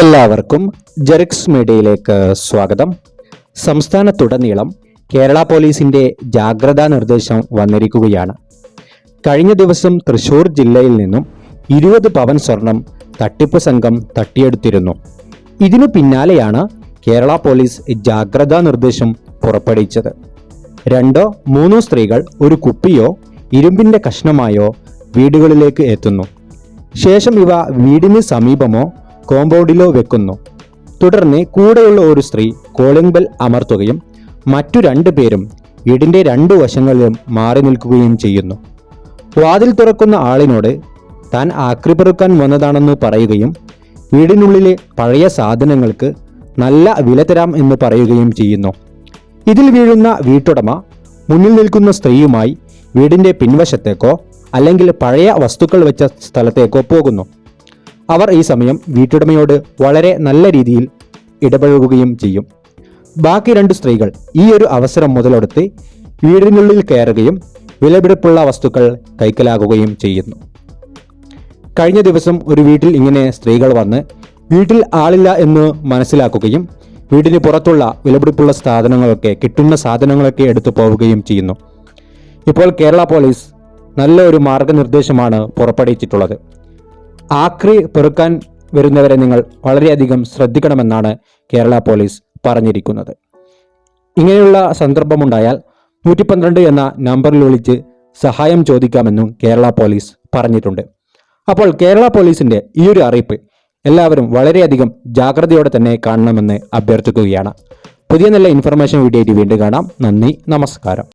എല്ലാവർക്കും ജെറിക്സ് മീഡിയയിലേക്ക് സ്വാഗതം. സംസ്ഥാനത്തുടനീളം കേരള പോലീസിന്റെ ജാഗ്രതാ നിർദ്ദേശം വന്നിരിക്കുകയാണ്. കഴിഞ്ഞ ദിവസം തൃശൂർ ജില്ലയിൽ നിന്നും ഇരുപത് പവൻ സ്വർണം തട്ടിപ്പ് സംഘം തട്ടിയെടുത്തിരുന്നു. ഇതിനു പിന്നാലെയാണ് കേരള പോലീസ് ജാഗ്രതാ നിർദ്ദേശം പുറപ്പെടുവിച്ചത്. രണ്ടോ മൂന്നോ സ്ത്രീകൾ ഒരു കുപ്പിയോ ഇരുമ്പിന്റെ കഷ്ണമായോ വീടുകളിലേക്ക് എത്തുന്നു. ശേഷം ഇവ വീടിന് സമീപമോ കോമ്പൗണ്ടിലോ വെക്കുന്നു. തുടർന്ന് കൂടെയുള്ള ഒരു സ്ത്രീ കോളിംഗ് ബെൽ അമർത്തുകയും മറ്റു രണ്ടു പേരും വീടിന്റെ രണ്ടു വശങ്ങളിലും മാറി നിൽക്കുകയും ചെയ്യുന്നു. വാതിൽ തുറക്കുന്ന ആളിനോട് താൻ ആക്രി പെറുക്കാൻ വന്നതാണെന്ന് പറയുകയും വീടിനുള്ളിലെ പഴയ സാധനങ്ങൾക്ക് നല്ല വില തരാം എന്ന് പറയുകയും ചെയ്യുന്നു. ഇതിൽ വീഴുന്ന വീട്ടുടമ മുന്നിൽ നിൽക്കുന്ന സ്ത്രീയുമായി വീടിന്റെ പിൻവശത്തേക്കോ അല്ലെങ്കിൽ പഴയ വസ്തുക്കൾ വെച്ച സ്ഥലത്തേക്കോ പോകുന്നു. അവർ ഈ സമയം വീട്ടുടമയോട് വളരെ നല്ല രീതിയിൽ ഇടപഴകുകയും ചെയ്യും. ബാക്കി രണ്ട് സ്ത്രീകൾ ഈ ഒരു അവസരം മുതലെടുത്ത് വീടിനുള്ളിൽ കയറുകയും വിലപിടിപ്പുള്ള വസ്തുക്കൾ കൈക്കലാകുകയും ചെയ്യുന്നു. കഴിഞ്ഞ ദിവസം ഒരു വീട്ടിൽ ഇങ്ങനെ സ്ത്രീകൾ വന്ന് വീട്ടിൽ ആളില്ല എന്ന് മനസ്സിലാക്കുകയും വീടിന് പുറത്തുള്ള വിലപിടിപ്പുള്ള സാധനങ്ങളൊക്കെ കിട്ടുന്ന സാധനങ്ങളൊക്കെ എടുത്തു പോവുകയും ചെയ്യുന്നു. ഇപ്പോൾ കേരള പോലീസ് നല്ലൊരു മാർഗനിർദ്ദേശമാണ് പുറപ്പെടുവിച്ചിട്ടുള്ളത്. ആക്രി പെറുക്കാൻ വരുന്നവരെ നിങ്ങൾ വളരെയധികം ശ്രദ്ധിക്കണമെന്നാണ് കേരള പോലീസ് പറഞ്ഞിരിക്കുന്നത്. ഇങ്ങനെയുള്ള സന്ദർഭമുണ്ടായാൽ നൂറ്റി പന്ത്രണ്ട് എന്ന നമ്പറിൽ വിളിച്ച് സഹായം ചോദിക്കാമെന്നും കേരള പോലീസ് പറഞ്ഞിട്ടുണ്ട്. അപ്പോൾ കേരള പോലീസിന്റെ ഈ ഒരു അറിയിപ്പ് എല്ലാവരും വളരെയധികം ജാഗ്രതയോടെ തന്നെ കാണണമെന്ന് അഭ്യർത്ഥിക്കുകയാണ്. പുതിയ നല്ല ഇൻഫർമേഷൻ വീഡിയോ ആയിട്ട് വീണ്ടും കാണാം. നന്ദി നമസ്കാരം.